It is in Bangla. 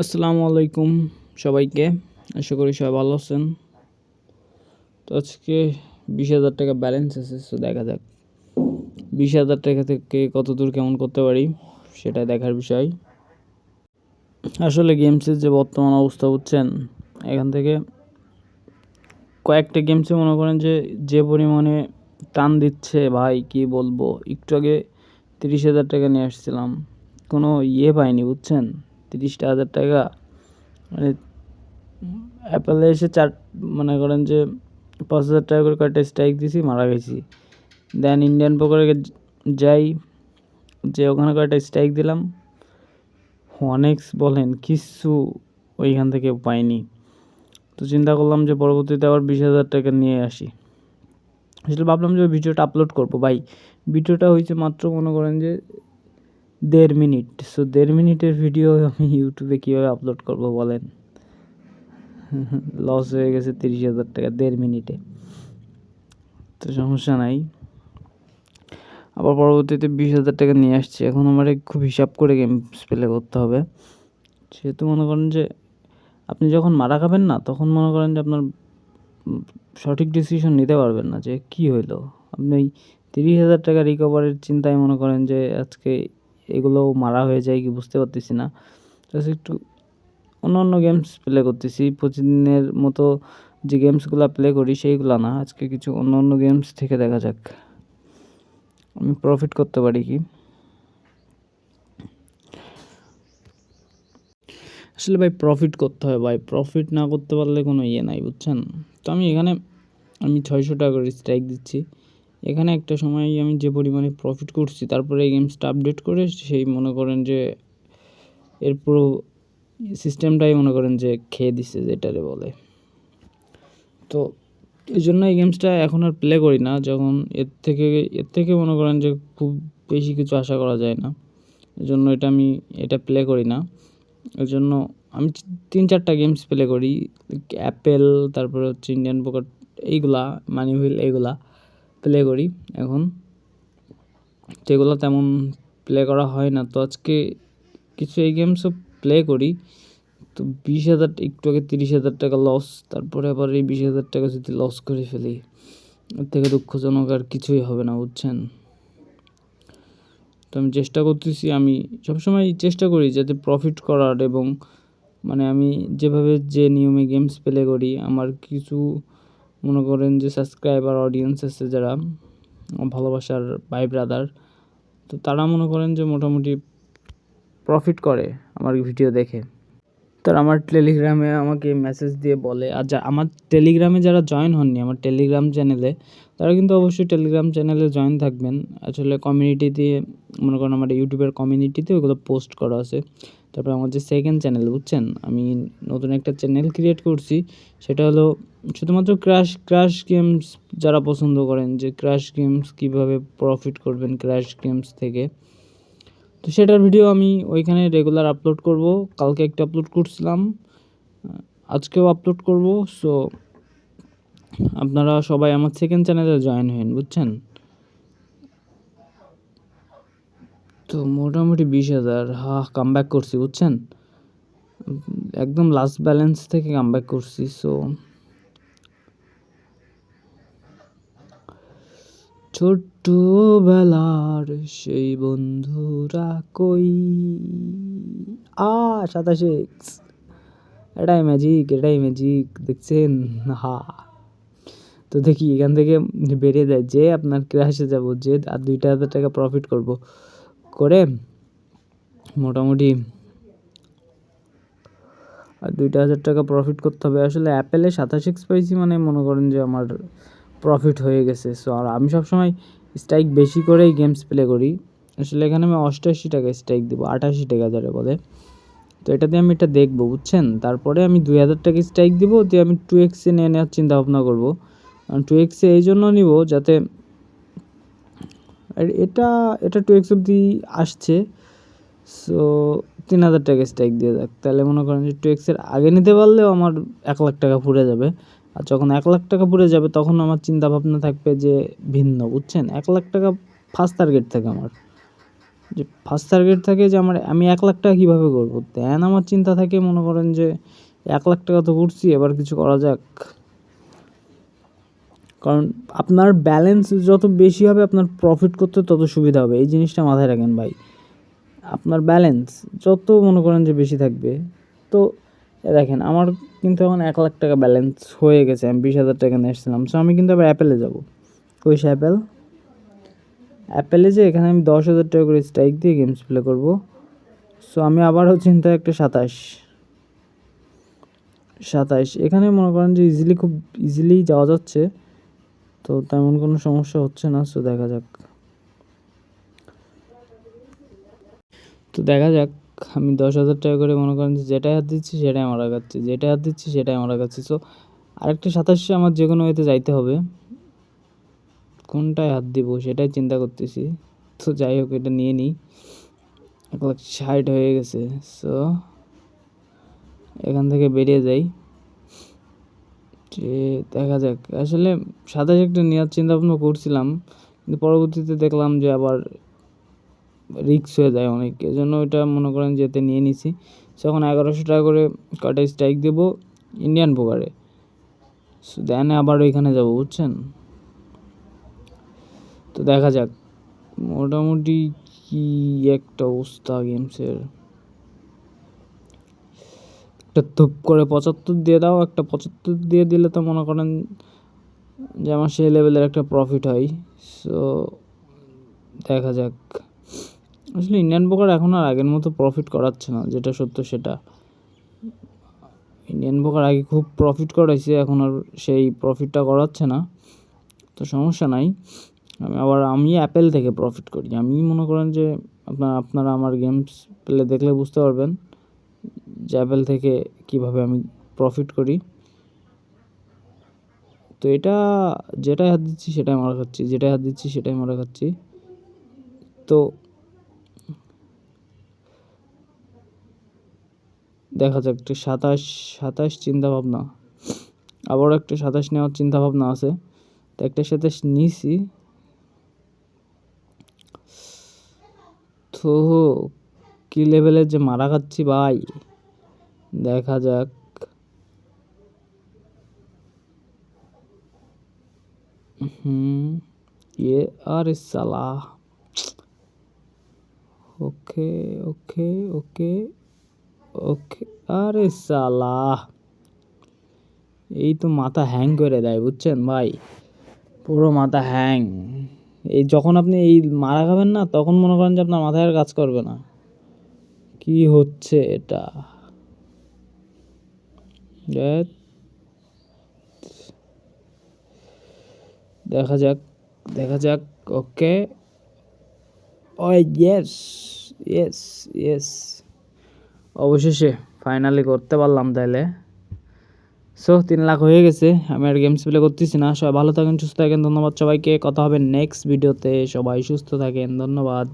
আসসালামু আলাইকুম সবাইকে। আশা করি সবাই ভালো আছেন। তো আজকে বিশ হাজার টাকা ব্যালেন্স আছে সো দেখা যাক। বিশ হাজার টাকা থেকে কত দূর কেমন করতে পারি সেটা দেখার বিষয়। আসলে গেমসের যে বর্তমান অবস্থা বুঝছেন, এখান থেকে কয়েকটা গেমসে মনে করেন যে যে পরিমাণে টান দিচ্ছে, ভাই কি বলব, একটু আগে তিরিশ হাজার টাকা নিয়ে আসছিলাম। কোনো ইয়ে পাইনি বুঝছেন? তিরিশটা হাজার টাকা। মানে অ্যাপেলে এসে চার মনে করেন যে পাঁচ হাজার টাকা করে কয়েকটা স্ট্রাইক দিছি, মারা গেছি। দেন ইন্ডিয়ান পোকারে যাই, যে ওখানে কয়েকটা স্ট্রাইক দিলাম। অনেক্স বলেন, কিচ্ছু ওইখান থেকে পাইনি। তো চিন্তা করলাম যে পরবর্তীতে আবার বিশ হাজার টাকা নিয়ে আসি। আসলে ভাবলাম যে ভিডিওটা আপলোড করব। ভাই, ভিডিওটা হয়েছে মাত্র মনে করেন যে দেড় মিনিট। সো দেড় মিনিটের ভিডিও আমি ইউটিউবে কীভাবে আপলোড করব বলেন? লস হয়ে গেছে তিরিশ হাজার টাকা দেড় মিনিটে। তো সমস্যা নাই। আবার পরবর্তীতে বিশ হাজার টাকা নিয়ে আসছি। এখন আমার খুব হিসাব করে গেম প্লে করতে হবে। সেহেতু মনে করেন যে আপনি যখন মারা খাবেন না, তখন মনে করেন যে আপনার সঠিক ডিসিশন নিতে পারবেন না যে কী হইল। আপনি তিরিশ হাজার টাকা রিকভারের চিন্তায় মনে করেন যে আজকে এগুলো মারা হয়ে যায় কি বুঝতে পারতেছি না। জাস্ট একটু অন্য অন্য গেমস প্লে করতেছি। প্রতিদিনের মতো যে গেমসগুলো প্লে করি সেইগুলো না। আজকে কিছু অন্য অন্য গেমস থেকে দেখা যাক। আমি প্রফিট করতে পারি কি? আসলে ভাই প্রফিট করতে হয় ভাই। প্রফিট না করতে পারলে কোনো ইয়ে নাই, বুঝছেন? তো আমি এখানে আমি ছয়শো টাকা করে স্ট্রাইক দিচ্ছি। এখানে একটা সময় আমি যে পরিমাণে প্রফিট করছি, তারপরে এই গেমসটা আপডেট করে সেই মনে করেন যে এর পুরো সিস্টেমটাই মনে করেন যে খেয়ে দিচ্ছে যেটারে বলে। তো এই জন্য এই গেমসটা এখন আর প্লে করি না, যখন এর থেকে এর থেকে মনে করেন যে খুব বেশি কিছু আশা করা যায় না। এই জন্য এটা আমি, এটা প্লে করি না। এর জন্য আমি তিন চারটা গেমস প্লে করি অ্যাপেল তারপরে হচ্ছে ইন্ডিয়ান পোকার এইগুলা মানি হুইল এইগুলা। প্লে করি এখন। যেগুলো তেমন প্লে করা হয় না। তো আজকে কিছু এই গেমসও প্লে করি। তো বিশ হাজার, একটু আগে তিরিশ হাজার টাকা লস তারপরে আবার এই বিশ হাজার টাকা যদি লস করে ফেলি, এর থেকে দুঃখজনক আর কিছুই হবে না, বুঝছেন? তো আমি চেষ্টা করতেছি, আমি সবসময় চেষ্টা করি যাতে প্রফিট করার এবং মানে আমি যেভাবে যে নিয়মে গেমস প্লে করি, আমার কিছু মনে করেন যে সাবস্ক্রাইবার অডিয়েন্স আছে যারা, ভালোবাসার ভাই ব্রাদার তো তারা মনে করেন যে মোটামুটি প্রফিট করে আমার ভিডিও দেখে। তার আমার টেলিগ্রামে আমাকে মেসেজ দিয়ে বলে, আর যা, আমার টেলিগ্রামে যারা জয়েন হননি, আমার টেলিগ্রাম চ্যানেলে তারা কিন্তু অবশ্যই টেলিগ্রাম চ্যানেলে জয়েন থাকবেন। আসলে কমিউনিটি দিয়ে মনে করেন আমার ইউটিউবের কমিউনিটিতে ওগুলো পোস্ট করা আছে। তারপরে আমার যে সেকেন্ড চ্যানেল বুঝছেন? আমি নতুন একটা চ্যানেল ক্রিয়েট করছি, সেটা হলো শুধুমাত্র ক্র্যাশ ক্র্যাশ গেমস যারা পছন্দ করেন, যে ক্র্যাশ গেমস কীভাবে প্রফিট করবেন ক্র্যাশ গেমস থেকে। তো সেটার ভিডিও আমি ওইখানে রেগুলার আপলোড করব। কালকে একটা আপলোড করছিলাম আজকেও আপলোড করব। সো আপনারা সবাই আমার সেকেন্ড চ্যানেলে জয়েন হন বুঝছেন? তো মোটামুটি বিশ হাজার। হা কাম ব্যাক করছি, বুঝছেন? একদম লাস্ট ব্যালেন্স থেকে কাম ব্যাক করছি সো ছোট্টবেলার সেই বন্ধুরা কই? আ, সাতাশে এটাই ম্যাজিক এটাই ম্যাজিক দেখছেন? হা। তো দেখি, এখান থেকে বেরিয়ে যায়, যে আপনার ক্রাশে যাব, যে আর দুইটা হাজার টাকা প্রফিট করব। করে মোটামুটি আর দুইটা হাজার টাকা প্রফিট করতে হবে। আসলে অ্যাপেলে সাতাশ এক্স পাইছি মানে মনে করেন যে আমার প্রফিট হয়ে গেছে। সো আর আমি সবসময় স্ট্রাইক বেশি করেই গেমস প্লে করি। আসলে এখানে আমি অষ্টআশি টাকা স্ট্রাইক দেবো, আটাশি টাকা যারা বলে। তো এটাতে আমি এটা দেখব, বুঝছেন? তারপরে আমি দুই হাজার টাকা স্ট্রাইক দেবো, দিয়ে আমি টু এক্সে নিয়ে নেওয়ার চিন্তা ভাবনা করব টু এক্সে এই জন্য নিব যাতে এটা এটা টু এক্স অব্দি আসছে সো তিন হাজার টাকা স্ট্রাইক দিয়ে যাক। তাহলে মনে করেন যে টু এক্সের আগে নিতে পারলেও আমার এক লাখ টাকা পুড়ে যাবে। আর যখন এক লাখ টাকা পুড়ে যাবে, তখন আমার চিন্তা ভাবনা থাকবে যে ভিন্ন, বুঝছেন? এক লাখ টাকা ফার্স্ট টার্গেট থাকে আমার। যে ফার্স্ট টার্গেট থাকে যে আমার, আমি এক লাখ টাকা কীভাবে করব? দেন আমার চিন্তা থাকে, মনে করেন যে এক লাখ টাকা তো করছি এবার কিছু করা যাক। কারণ আপনার ব্যালেন্স যত বেশি হবে, আপনার প্রফিট করতে তত সুবিধা হবে। এই জিনিসটা মাথায় রাখেন ভাই। আপনার ব্যালেন্স যত মনে করেন যে বেশি থাকবে, তো দেখেন আমার কিন্তু এখন এক লাখ টাকা ব্যালেন্স হয়ে গেছে। আমি বিশ হাজার টাকা নিয়ে এসেছিলাম। সো আমি কিন্তু আবার অ্যাপেলে যাব। কই সে অ্যাপেল অ্যাপেলে যে এখানে আমি দশ হাজার টাকা করে স্ট্রাইক দিয়ে গেমস প্লে করব। সো আমি আবারও চিন্তা একটা সাতাশ। সাতাশ। এখানে মনে করেন যে ইজিলি খুব ইজিলি যাওয়া যাচ্ছে। তো তেমন কোনো সমস্যা হচ্ছে না, সো দেখা যাক। তো দেখা যাক, আমি দশ হাজার টাকা করে মনে করেন যে যেটাই হাত দিচ্ছি সেটাই আমরা খাচ্ছি যেটাই হাত দিচ্ছি সেটাই আমরা খাচ্ছি সো আরেকটা সাতাশে আমার যে কোনো ওয়েতে যাইতে হবে। কোনটায় হাত দিব সেটাই চিন্তা করতেছি। তো যাই হোক, এটা নিয়ে নিই। এক লাখ ষাট হয়ে গেছে, সো এখান থেকে বেরিয়ে যাই। যে দেখা যাক। আসলে সাতাশ একটা নেওয়ার চিন্তা ভাবনা করছিলাম, কিন্তু পরবর্তীতে দেখলাম যে আবার রিক্স হয়ে যায় অনেক। এজন্য ওইটা মনে করেন যেতে নিয়ে নিছি। যখন এগারোশো টাকা করে কটা স্ট্রাইক দেবো? ইন্ডিয়ান পোকারে দেন আবার ওইখানে যাব, বুঝছেন? তো দেখা যাক। মোটামুটি কি একটা অবস্থা গেমসের একটা ধূপ করে পঁচাত্তর দিয়ে দাও, একটা পঁচাত্তর দিয়ে দিলে তো মনে করেন যে আমার সেই লেভেলের একটা প্রফিট হয়। সো দেখা যাক। আসলে ইন্ডিয়ান পোকার এখন আর আগের মতো প্রফিট করাচ্ছে না, যেটা সত্য সেটা। ইন্ডিয়ান পোকার আগে খুব প্রফিট করাইছে, এখন আর সেই প্রফিটটা করাচ্ছে না। তো সমস্যা নাই। আমি আবার, আমি অ্যাপেল থেকে প্রফিট করি। আমি মনে করেন যে আপনার, আপনারা আমার গেমস প্লে দেখলে বুঝতে পারবেন। অ্যাপেল থেকে কীভাবে আমি প্রফিট করি? তো এটা যেটাই হাত দিচ্ছি সেটাই মারা খাচ্ছি, যেটাই হাত দিচ্ছি সেটাই মারা খাচ্ছি। তো দেখা যাক, একটা সাতাশ সাতাশ চিন্তাভাবনা আবারও একটা সাতাশ নেওয়ার চিন্তাভাবনা আছে। তো একটা সাতাশ নিছি। তো কি লেভেলের যে মারা খাচ্ছি ভাই? দেখা যাক। হুম ইয়ে আরে সালা। ওকে ওকে ওকে ওকে, আরে সালা। এই তো মাথা হ্যাং করে দেয়, বুঝছেন ভাই? পুরো মাথা হ্যাং এই যখন আপনি এই মারা খাবেন না, তখন মনে করেন যে আপনার মাথায় আর কাজ করবে না। কি হচ্ছে এটা? দেখা যাক দেখা যাক ওকে ইয়েস ইয়েস অবশেষে ফাইনালি করতে পারলাম তাইলে। সো তিন লাখ হয়ে গেছে, আমি আর গেমস প্লে করতেছি না। সবাই ভালো থাকেন, সুস্থ থাকেন, ধন্যবাদ সবাইকে। কথা হবে নেক্সট ভিডিওতে সবাই সুস্থ থাকেন, ধন্যবাদ।